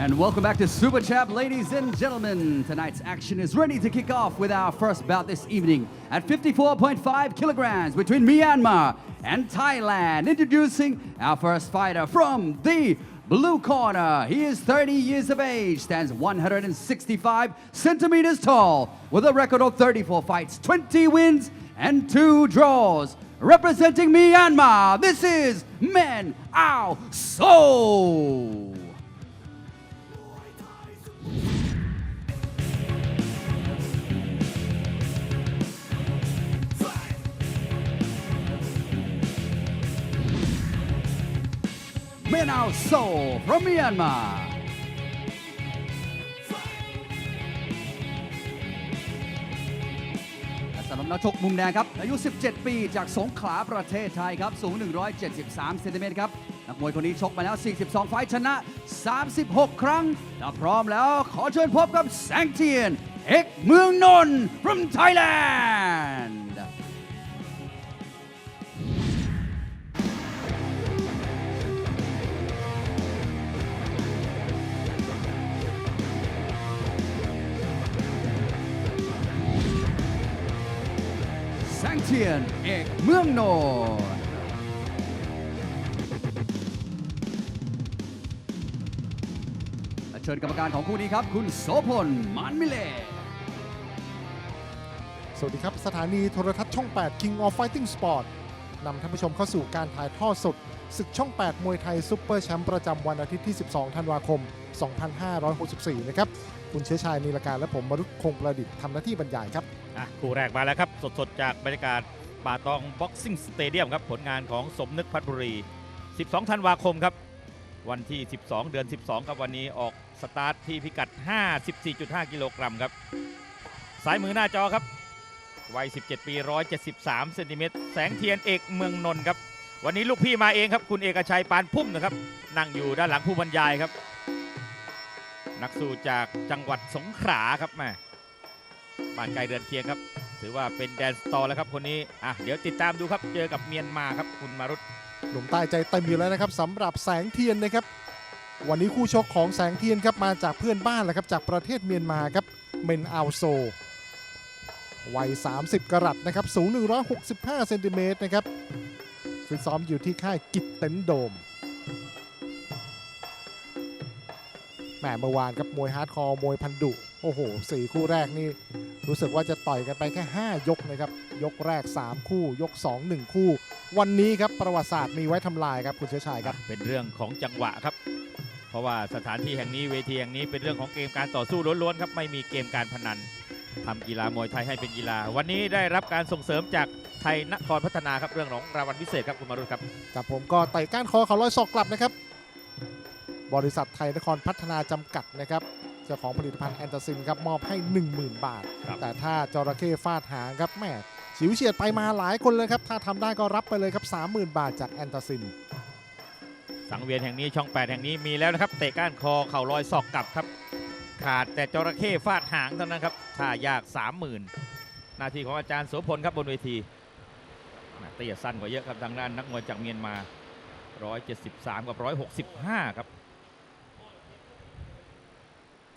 And welcome back to Super Chat, ladies and gentlemen. Tonight's action is ready to kick off with our first bout this evening at 54.5 kilograms between Myanmar and Thailand. Introducing our first fighter from the blue corner. He is 30 years of age, stands 165 centimeters tall, with a record of 34 fights, 20 wins, and two draws. Representing Myanmar, this is Men Ao So. เมนาวโซ from Myanmar และสำหรับนักชกมุมแดงครับ อายุ 17 ปีจากสงขลาประเทศไทยครับ สูง 173เซนติเมตรครับ นักมวยคนนี้ชกมาแล้ว 42 ไฟท์ชนะ 36 ครั้ง ถ้าพร้อมแล้วขอเชิญพบกับแสงเทียน เอกเมืองนนท์ from Thailand เทียนเอกเมืองนนท์และเชิญกรรมการของคู่นี้ครับ คุณโสพลมันมิเลสวัสดีครับ สถานีโทรทัศน์ช่อง 8 King of Fighting Sport นำท่านผู้ชมเข้าสู่การถ่ายทอดสดศึกช่อง 8 มวยไทยซุปเปอร์แชมป์ประจำวันอาทิตย์ที่ 12 ธันวาคม 2564 นะครับ คุณเชื้อชายนีลการและผมมรุษคงประดิษฐ์ทำหน้าที่บรรยายครับ อะคู่แรกมาแล้วครับ สดๆ จากบรรยากาศป่าตองบ็อกซิ่งสเตเดียมครับ ผลงานของสมนึกพัทบุรี 12 ธันวาคมครับ วันที่ 12 เดือน 12 ครับวันนี้ออกสตาร์ทที่พิกัด 54.5 กิโลกรัมครับ สายมือหน้าจอครับ วัย 17 ปี 173 เซนติเมตร แสงเทียนเอกเมืองนนท์ครับ วันนี้ลูกพี่มาเองครับ คุณเอกชัยปานพุ่มนะครับ นั่งอยู่ด้านหลังผู้บรรยายครับ นักสู้จากจังหวัดสงขลาครับแม่ บ้านไกลเรือนเคียงครับ ถือว่าเป็นแดนสตอร์แล้วครับคนนี้อะเดี๋ยวติดตามดูครับเจอกับเมียนมาครับคุณมารุตหนุ่มใต้ใจเต็มอยู่แล้วนะครับสำหรับแสงเทียนนะครับ วันนี้คู่ชกของแสงเทียนครับมาจากเพื่อนบ้านแหละครับจากประเทศเมียนมาครับเมนอัลโซวัย 30 กรัตนะครับ สูง 165 เซนติเมตรนะครับฟิตซ้อมอยู่ที่ค่ายกิตเต็นโดมแหมเมื่อวานครับมวยฮาร์ดคอร์มวยพันดุ โอ้โหสี่คู่แรกนี่รู้สึกว่าจะต่อยกันไปแค่ 5 ยกนะครับ ยกแรก 3 คู่ ยก 2 1 คู่ วันนี้ครับประวัติศาสตร์มีไว้ทำลายครับคุณเชื้อชายครับ เป็นเรื่องของจังหวะครับ เพราะว่าสถานที่แห่งนี้เวทีแห่งนี้เป็นเรื่องของเกมการต่อสู้ล้วนๆครับไม่มีเกมการพนันทำกีฬามวยไทยให้เป็นกีฬา วันนี้ได้รับการส่งเสริมจากไทยนครพัฒนาครับเรื่องของรางวัลพิเศษครับคุณมารุตครับกับผมก็ไต่ก้านคอเขาร้อยศอกกลับนะครับ บริษัทไทยนครพัฒนาจำกัดนะครับเจ้าของผลิตภัณฑ์แอนตาซินครับมอบให้ 10,000 บาทครับแต่ถ้าจระเข้ฟาดหางครับแม่ฉิวเฉียดไปมาหลายคนเลยครับ ถ้าทำได้ก็รับไปเลยครับ 30,000 บาทจากแอนตาซิน สังเวียนแห่งนี้ช่อง 8 แห่งนี้มีแล้วนะครับ เตะก้านคอเข่าลอยศอกกลับครับ ขาดแต่จระเข้ฟาดหางเท่านั้นครับท่ายาก 30,000 หน้าที่ของอาจารย์โสพลครับบนเวทีแหม่เตี้ยสั้นกว่าเยอะครับทางด้านนักมวยจากเมียนมา 173 กับ 165 ครับ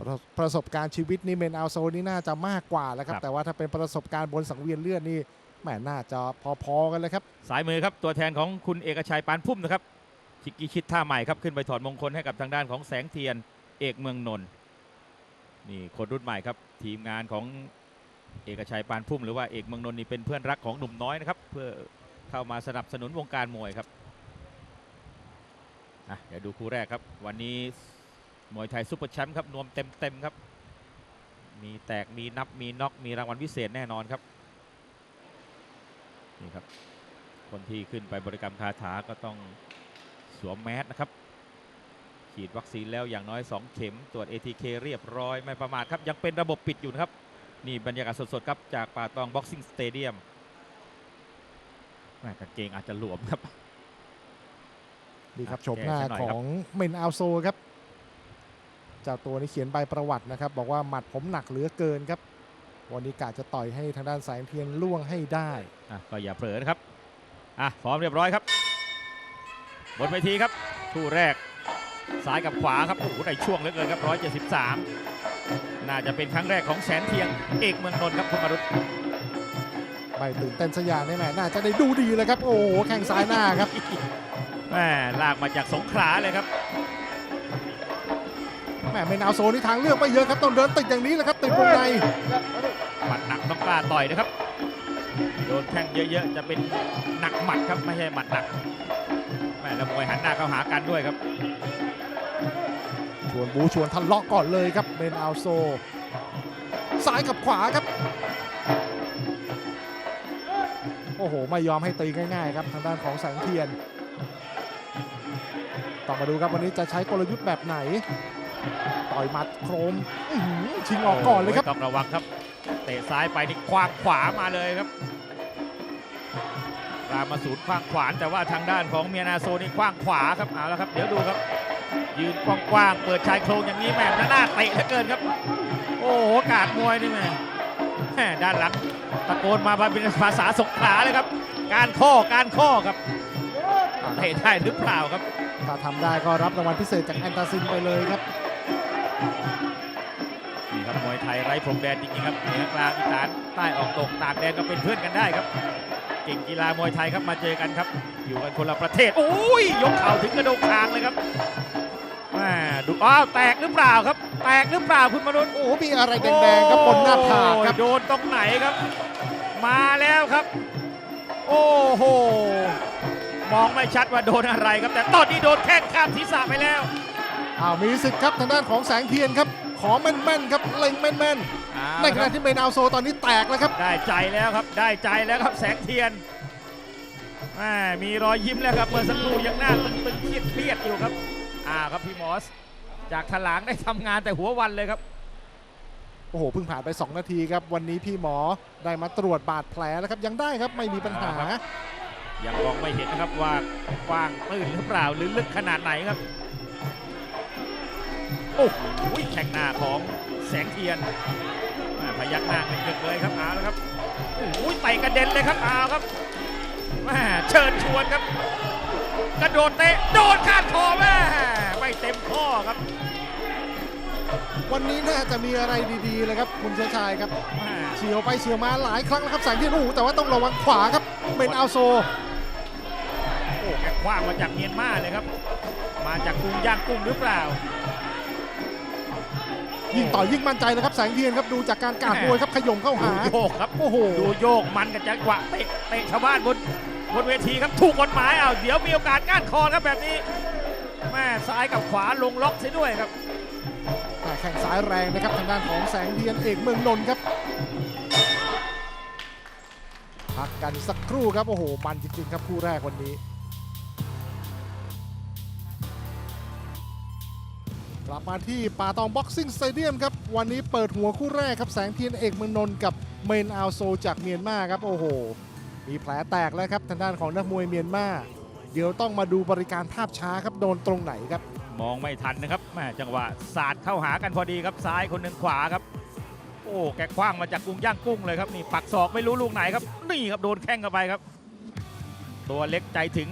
ประประสบการณ์ชีวิตนี่เมนอัลโซนี่น่าจะมากกว่าแล้วครับครับ แต่ว่าถ้าเป็นประสบการณ์บนสังเวียนเลือดนี่แหมน่าจะพอๆกันเลยครับ สายมือครับตัวแทนของคุณเอกชัยปานพุ่มนะครับชิกกี้ชิดท่าใหม่ครับขึ้นไปถอดมงคลให้กับทางด้านของแสงเทียนเอกเมืองนนท์นี่คนรุ่นใหม่ครับ ทีมงานของเอกชัยปานพุ่มหรือว่าเอกเมืองนนท์นี่เป็นเพื่อนรักของหนุ่มน้อยนะครับเพื่อเข้ามาสนับสนุนวงการมวยครับอะเดี๋ยวดูคู่แรกครับ วันนี้ มวยไทยซุปเปอร์แชมป์ครับนวมเต็มเต็มๆครับ มีแตกมีนับมีน็อกมีรางวัลพิเศษแน่นอนครับนี่ครับ คนที่ขึ้นไปบริกรรมคาถาก็ต้องสวมแมสนะครับ ฉีดวัคซีนแล้วอย่างน้อย 2 เข็มตรวจ ATK เรียบร้อยไม่ประมาทครับ ยังเป็นระบบปิดอยู่นะครับ นี่บรรยากาศสดๆครับ จากป่าตองบ็อกซิ่งสเตเดียมกางเกงอาจจะหลวมครับนี่ครับอะชมหน้าแก้ซะหน่อยขครับองเมนอัลโซครับ เจ้าตัวนี้เขียนใบประวัตินะครับ บอกว่าหมัดผมหนักเหลือเกินครับ วันนี้กะจะต่อยให้ทางด้านแสงเทียนล่วงให้ได้อะก็อย่าเผลอนะครับอะพร้อมเรียบร้อยครับ บนเวทีครับคู่แรกซ้ายกับขวาครับโอ้โหในช่วงเหลือเกินครับ 173 น่าจะเป็นครั้งแรกของแสนเทียงเอกเมืองนนท์ครับคุณมารุตไม่ตื่นเต้นสกอยางนี่แหม่น่าจะได้ดูดีเลยครับ โอ้โหแข้งซ้ายหน้าครับแม่ลากมาจากสงขลาเลยครับ แหม่เมนาวโซนี่ทางเลือกไม่เยอะครับต้องเดินติดอย่างนี้แหละครับติดวงในหมัดหนักต้องกล้าต่อยนะครับโดนแข้งเยอะๆจะเป็นหนักหมัดครับไม่ใช่หมัดหนักแม่แล้วมวยหันหน้าเข้าหากันด้วยครับ ชวนบูชวนทะเลาะก่อนเลยครับเมนาวโซซ้ายกับขวาครับโอ้โห ไม่ยอมให้ตีง่ายๆครับ ทางด้านของแสงเทียน ต้องมาดูครับวันนี้จะใช้กลยุทธ์แบบไหน ต่อยหมัดโครมอื้อหือชิงออกก่อนเลยครับโต้องระวังครับ เตะซ้ายไปนี่คว้างขวามาเลยครับรามาสูนคว้างขวานแต่ว่าทางด้านของเมียนาโซนี่คว้างขวาครับเอาแล้วครับ เดี๋ยวดูครับ ยืนกว้างๆเปิดชายโครงอย่างนี้แม่หน้าเตะเหลือเกินครับ โอ้โหกาดมวยนี่แม่แม่ด้านหลังตะโกนมาเป็นภาษาสงขลาเลยครับ การข้อการข้อครับเตะได้หรือเปล่าครับ ถ้าทำได้ก็รับรางวัลพิเศษจากแอนตาซินไปเลยครับ นี่ครับมวยไทยไร้พรมแดนจริงๆครับเหนือกลางอีสานใต้ออกตกต่างแดนก็เป็นเพื่อนกันได้ครับ เก่งกีฬามวยไทยครับมาเจอกันครับ อยู่กันคนละประเทศโอ้ยยกเข่าถึงกระโดงคางเลยครับแม่ดูอ้าวแตกหรือเปล่าครับ แตกหรือเปล่าคุณมนุษย์โอ้โหมีอะไรแดงๆครับบนหน้าผากครับ โอ้ยโดนตรงไหนครับ มาแล้วครับ โอ้โหมองไม่ชัดว่าโดนอะไรครับ แต่ตอนนี้โดนแข้งข้ามศีรษะไปแล้ว อ้าวมีสิทธิ์ครับทางด้านของแสงเทียนครับ ขอแม่นๆครับเล็งแม่นๆ ในขณะที่เมนาวโซตอนนี้แตกแล้วครับ ได้ใจแล้วครับ ได้ใจแล้วครับแสงเทียนแม่มีรอยยิ้มแล้วครับเมื่อสักครู่ยังหน้าตึงๆเครียดเครียดๆอยู่ครับอ่าครับพี่มอส จากถลางได้ทำงานแต่หัววันเลยครับโอ้โหเพิ่งผ่านไป 2 นาทีครับ วันนี้พี่หมอได้มาตรวจบาดแผลแล้วครับ ยังได้ครับไม่มีปัญหาครับยังมองไม่เห็นนะครับว่ากว้างตื้นหรือเปล่าหรือลึกขนาดไหนครับ โอ้โหแข่งหน้าของแสงเทียนแม่พยักหน้าเงึกๆเลยครับเอาแล้วครับโอ้โหเตะกระเด็นเลยครับเอาครับแม่เชิญชวนครับ กระโดดเตะโดนคาดคอแม่ไม่เต็มข้อครับ วันนี้น่าจะมีอะไรดีๆเลยครับคุณเชยชายครับแม่เฉียวไปเฉียวมาหลายครั้งแล้วครับแสงเทียนโอ้โหแต่ว่าต้องระวังขวาครับเมนาวโซโอ้แกคว้างมาจากเมียนมาเลยครับ มาจากกรุงย่างกุ้งหรือเปล่า ยิ่งต่อยยิ่งมั่นใจนะครับแสงเทียนครับดูจากการกาดมวยครับขย่มเข้าหาดูโยกครับโอ้โหดูโยกมันกับจังหวะเตะเตะชาวบ้านบนบนเวทีครับถูกกฎหมายเอาเดี๋ยวมีโอกาสก้านคอครับแบบนี้แม่ซ้ายกับขวาลงล็อกเสียด้วยครับแต่แข่งซ้ายแรงนะครับทางด้านของแสงเทียนเอกเมืองนนท์ครับพักกันสักครู่ครับโอ้โหมันจริงๆครับคู่แรกวันนี้ ลับมาที่ป่าตองบ็อกซิ่งสเตเดียมครับ วันนี้เปิดหัวคู่แรกครับ แสงเทียนเอกเมืองนนท์กับเมนอัลโซจากเมียนมาครับ โอ้โห มีแผลแตกแล้วครับทางด้านของนักมวยเมียนมาเดี๋ยวต้องมาดูบริการภาพช้าครับโดนตรงไหนครับ มองไม่ทันนะครับแม่จังหวะสาดเข้าหากันพอดีครับซ้ายคนหนึ่งขวาครับ โอ้แกคว้างมาจากกุ้งย่างกุ้งเลยครับนี่ปักศอกไม่รู้ลูกไหนครับ นี่ครับโดนแข้งเข้าไปครับ ตัวเล็กใจถึง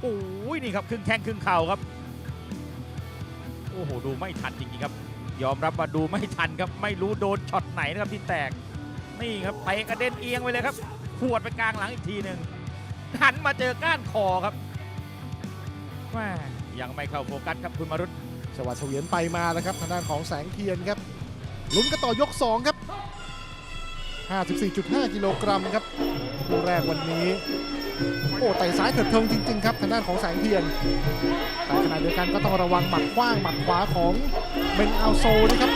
โอ้ยนี่ครับครึ่งแข้งครึ่งเข่าครับ โอ้โหดูไม่ทันจริงๆครับ ยอมรับว่าดูไม่ทันครับ ไม่รู้โดนช็อตไหนนะครับที่แตก นี่ครับไปกระเด็นเอียงไปเลยครับขวดไปกลางหลังอีกทีหนึ่งหันมาเจอก้านคอครับแม่ยังไม่เข้าโฟกัสครับคุณมารุตสวัสดิ์เฉวียนไปมาแล้วครับทางด้านของแสงเทียนครับลุ้นกันต่อยก 2 ครับ 54.5 กิโลกรัมครับคู่แรกวันนี้ โอ้ไต่ซ้ายเถิดเทิงจริง ๆ ครับทางด้านของแสงเทียน แต่ขณะเดียวกันก็ต้องระวังหมัดขว้างหมัดขวาของเบนอัลโซนะครับ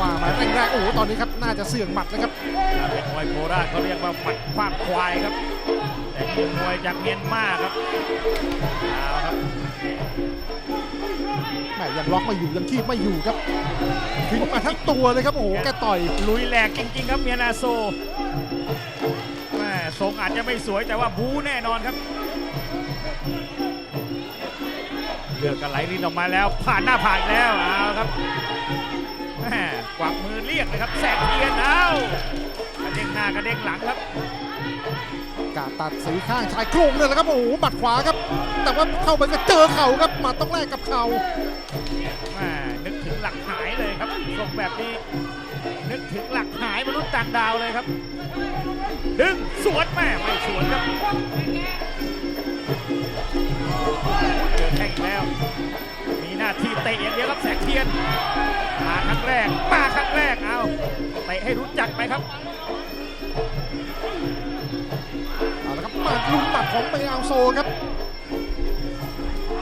ว่ามาแรกๆโอ้โหตอนนี้ครับน่าจะเสี่ยงหมัดนะครับถ้าเป็นมวยโคราชเขาเรียกว่าหมัดคว้างควายครับ แต่นี่มวยจากเมียนมาครับเอาครับแหมยังล็อกไม่อยู่ยังคีบไม่อยู่ครับทิ้งมาทั้งตัวเลยครับโอ้โหแกต่อยลุยแหลกจริงๆครับเมียนาโซแม่ ทรงอาจจะไม่สวยแต่ว่าบู๊แน่นอนครับเลือดกันไหลรินออกมาแล้วผ่านหน้าผ่ากแล้วเอาครับแม่กวักมือเรียกเลยครับแสงเทียนเอากระเด้งหน้ากระเด้งหลังครับกาตัดสีข้างชายโครงเลยแหละครับโอ้โหหมัดขวาครับ แต่ว่าเข้าไปก็เจอเข่าครับมัดต้องแลกกับเข่า แบบนี้ นึกถึงหลักหายมนุษย์ต่างดาวเลยครับ ดึงสวนแม่ไม่สวนครับเจอแข้งแล้ว มีหน้าที่เตะอย่างเดียวครับแสงเทียน มาครั้งแรก มาครั้งแรกเอาเตะให้รู้จักไปครับเอาละครับมัดลุมหมัดของเมอัลโซครับ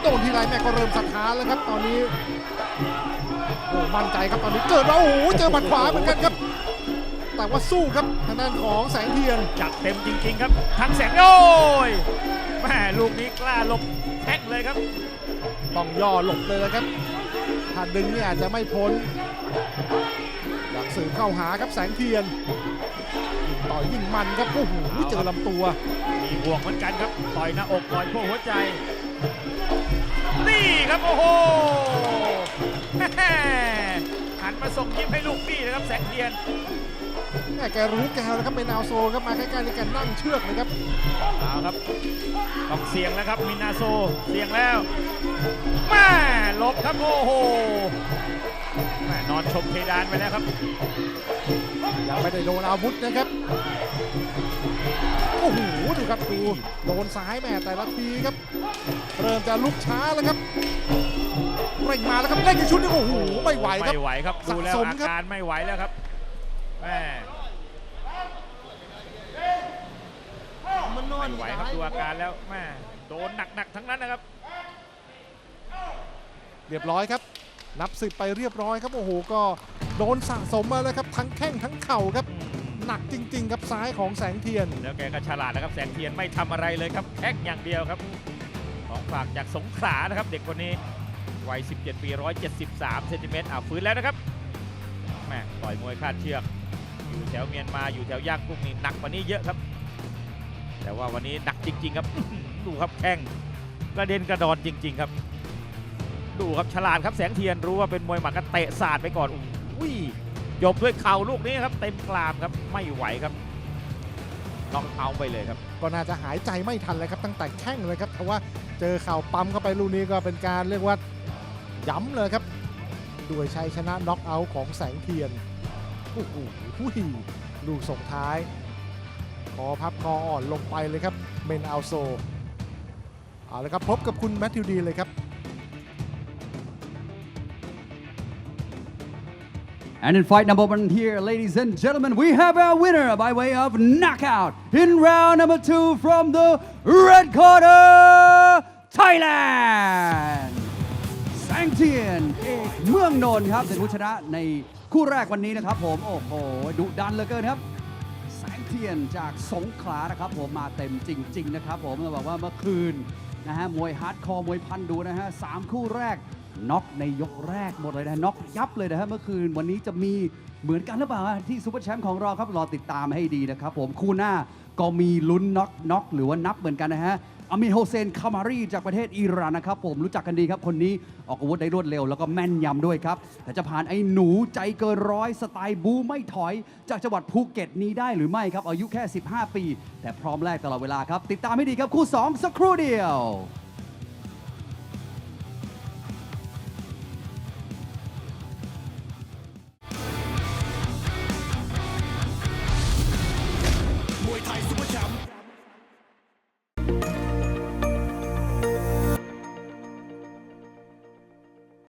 โดนทีไรแม่ก็เริ่มสถานแล้วครับ ตอนนี้ โอ้มั่นใจครับตอนนี้เกิดมาโอ้โหเจอหมัดขวาเหมือนกันครับ แต่ว่าสู้ครับทางด้านของแสงเทียนจัดเต็มจริง ๆ ครับ ทั้งแสงโอ้ยแม่ลูกนี้กล้าหลบแท็กเลยครับ ต้องย่อหลบเลยนะครับถ้าดึงเนี่ยอาจจะไม่พ้นหลังสื่อเข้าหาครับแสงเทียนยิ่งต่อยยิ่งมันครับโอ้โหเจอลำตัว มีห่วงเหมือนกันครับ ต่อยหน้าอกต่อยพวกหัวใจ นี่ครับโอ้โหแม่ หันมาส่งยิ้มให้ลูกพี่นะครับแสงเทียนแม่แกรู้แกแล้วครับเป็นนาวโซครับมาใกล้ๆนี่แกนั่งเชือกเลยครับเอาครับต้องเสียงแล้วครับมินาโซเสียงแล้วแม่หลบครับโอ้โหแม่นอนชมเพดานไปแล้วครับยังไม่ได้โดนอาวุธนะครับโอ้โหดูครับดูโดนซ้ายแม่แต่ละทีครับ เริ่มจะลุกช้าแล้วครับ เร่งมาแล้วครับเล่นอีกชุดหนึงโอ้โหไม่ไหวครับไม่ไหวครับดูแล้วสะสมอาครับการไม่ไหวแล้วครับแม่ไม่ไหวครับดูอาการแล้วแม่โดนหนักๆทั้งนั้นนะครับ เรียบร้อยครับ นับสิบไปเรียบร้อยครับโอ้โหก็โดนสะสมมาแล้วครับทั้งแข้งทั้งเข่าครับหนักจริง ๆ ครับซ้ายของแสงเทียน แล้วแกก็ฉลาดนะครับแสงเทียนไม่ทำอะไรเลยครับแท็กอย่างเดียวครับ ของฝากจากสงขลานะครับเด็กคนนี้ วัย 17 ปี 173 เซนติเมตรอ่าฟื้นแล้วนะครับแม่ต่อยมวยคาดเชือก อยู่แถวเมียนมา อยู่แถวย่างกุ้งนี่หนักกว่านี้เยอะครับ แต่ว่าวันนี้หนักจริง ๆ ครับ ดูครับแข้งกระเด็นกระดอนจริง ๆ ครับ ดูครับฉลาดครับแสงเทียนรู้ว่าเป็นมวยหมัดก็เตะสาดไปก่อนอุ้ยจบด้วยเข่าลูกนี้ครับเต็มกลามครับไม่ไหวครับน็อกเอาไปเลยครับ ก็น่าจะหายใจไม่ทันเลยครับตั้งแต่แข้งเลยครับเพราะว่าเจอเข่าปั๊มเข้าไปลูกนี้ก็เป็นการเรียกว่า ย้ำเลยครับด้วยชัยชนะน็อกเอาท์ของแสงเทียนโอ้โหลูกส่งท้ายคอพับคออ่อนลงไปเลยครับเมนอัลโซเอาละครับพบกับคุณแมทธิวดีเลยครับ And in fight number one here, ladies and gentlemen, we have our winner by way of knockout in round number two from the red corner, Thailand. แสงเทียนเอกเมืองนนท์ครับเป็นผู้ชนะในคู่แรกวันนี้นะครับ ผมโอ้โหดุดันเหลือเกินครับแสงเทียนจากสงขลานะครับ ผมมาเต็มจริง ๆ นะครับ ผมต้องบอกว่าเมื่อคืนนะฮะมวยฮาร์ดคอร์มวยพันดูนะฮะสามคู่แรกน็อกในยกแรกหมดเลยนะน็อกยับเลยนะฮะเมื่อคืนวันนี้จะมีเหมือนกันหรือเปล่าที่ซูเปอร์แชมป์ของเราครับรอติดตามให้ดีนะครับ ผมคู่หน้าก็มีลุ้นน็อกน็อกหรือว่านับเหมือนกันนะฮะ อามีโฮเซนคามารีจากประเทศอิหร่านนะครับผมรู้จักกันดีครับคนนี้ออกอาวุธได้รวดเร็วแล้วก็แม่นยำด้วยครับ แต่จะผ่านไอ้หนูใจเกินร้อยสไตล์บูไม่ถอย จากจังหวัดภูเก็ตนี้ได้หรือไม่ครับ อายุแค่ 15 ปี แต่พร้อมแลกตลอดเวลาครับ ติดตามให้ดีครับคู่ 2 สักครู่เดียว